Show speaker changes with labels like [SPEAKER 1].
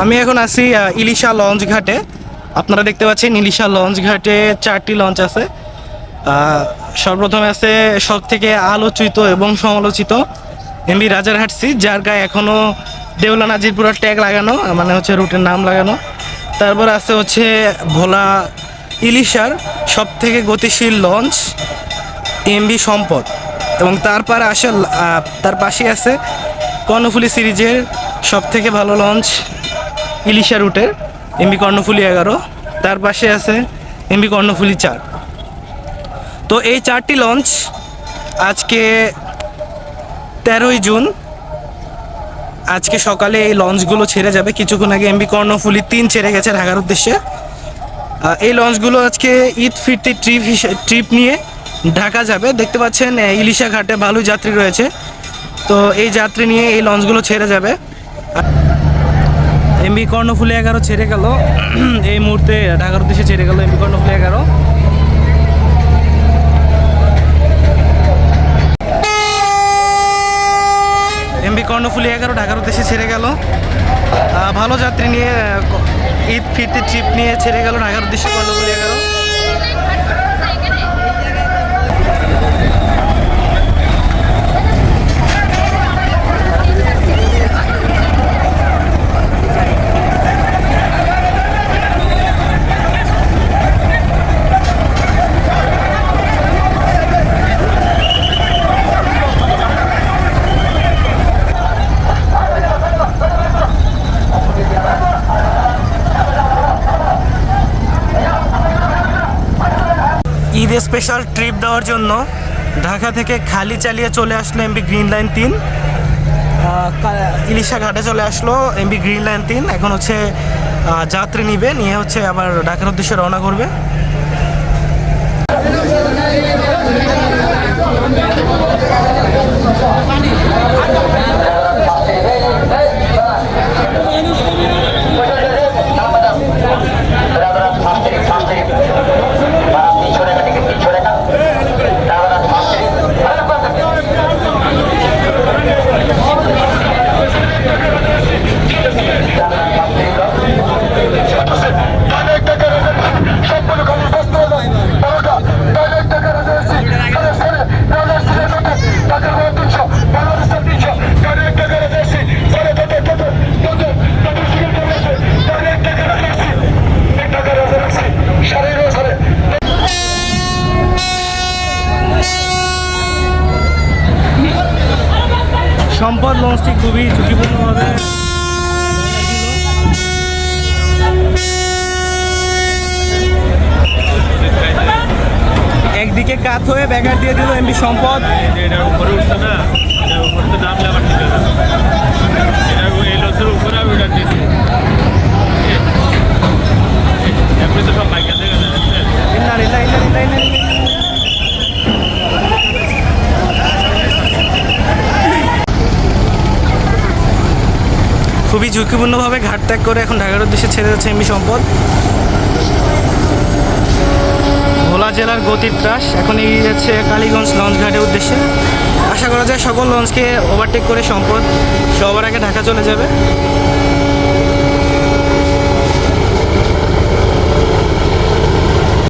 [SPEAKER 1] আমি এখন আছি ইলিশা লঞ্চ ঘাটে। আপনারা দেখতে পাচ্ছেন ইলিশা লঞ্চ ঘাটে চারটি লঞ্চ আছে। সর্বপ্রথমে আছে সব থেকে আলোচিত এবং সমালোচিত এমবি রাজারহাট সি যার গায়ে এখনও দেউলা নাজিরপুরার ট্যাগ লাগানো মানে হচ্ছে রুটের নাম লাগানো। তারপর আছে হচ্ছে ভোলা ইলিশার সব থেকে গতিশীল লঞ্চ, এমবি সম্পদ। এবং তারপর আসে তার পাশে আছে কর্ণফুলি সিরিজের সব থেকে ভালো লঞ্চ ইলিশা রুটের, এমবি কর্ণফুলি এগারো, তার পাশে আছে এমবি কর্ণফুলি চার। তো এই চারটি লঞ্চ আজকে তেরোই জুন, আজকে সকালে এই লঞ্চগুলো ছেড়ে যাবে। কিছুক্ষণ আগে এমবি কর্ণফুলি তিন ছেড়ে গেছে ঢাকার উদ্দেশ্যে। এই লঞ্চগুলো আজকে ঈদ ফিরতি ট্রিপ ট্রিপ নিয়ে ঢাকা যাবে। দেখতে পাচ্ছেন ইলিশা ঘাটে ভালোই যাত্রী রয়েছে। তো এই যাত্রী নিয়ে এই লঞ্চগুলো ছেড়ে যাবে। এমবি কর্ণফুলি এগারো ছেড়ে গেল। এই মুহূর্তে ঢাকার উদ্দেশ্যে ছেড়ে গেল এমবি কর্ণফুলি এগারো এমবি কর্ণফুলি এগারো ঢাকার উদ্দেশ্যে ছেড়ে গেল। ভালো যাত্রী নিয়ে ঈদ ফিরতে ট্রিপ নিয়ে ছেড়ে গেল ঢাকার উদ্দেশ্যে কর্ণফুলি এগারো ঈদে স্পেশাল ট্রিপ দেওয়ার জন্য ঢাকা থেকে খালি চালিয়ে চলে আসলো এমবি গ্রিন লাইন তিন। ইলিশা ঘাটে চলে আসলো এমবি গ্রিন লাইন তিন। এখন হচ্ছে যাত্রী নিবে, নিয়ে হচ্ছে আবার ঢাকার উদ্দেশ্যে রওনা করবে। সম্পদ লঞ্চটি খুবই ঝুঁকিপূর্ণ হবে একদিকে কাত হয়ে ব্যাগার দিয়ে দিল এমবি সম্পদ।
[SPEAKER 2] উঠছে না তো আছে এটার এই লসের উপরে আমি ওটা দিয়েছি এমনি তো সব বাইকে থেকে যাচ্ছে
[SPEAKER 1] ইন্না লিল্লাহি ইন্না লিল্লাহি ইন্না ইলাইহি খুবই ঝুঁকিপূর্ণভাবে ঘাট ত্যাগ করে এখন ঢাকার উদ্দেশ্যে ছেড়ে যাচ্ছে এমবি সম্পদ। ভোলা জেলার গতির ত্রাস এখন এগিয়ে যাচ্ছে কালীগঞ্জ লঞ্চ ঘাটের উদ্দেশ্যে। আশা করা যায় সকল লঞ্চকে ওভারটেক করে সম্পদ সবার আগে ঢাকা চলে যাবে।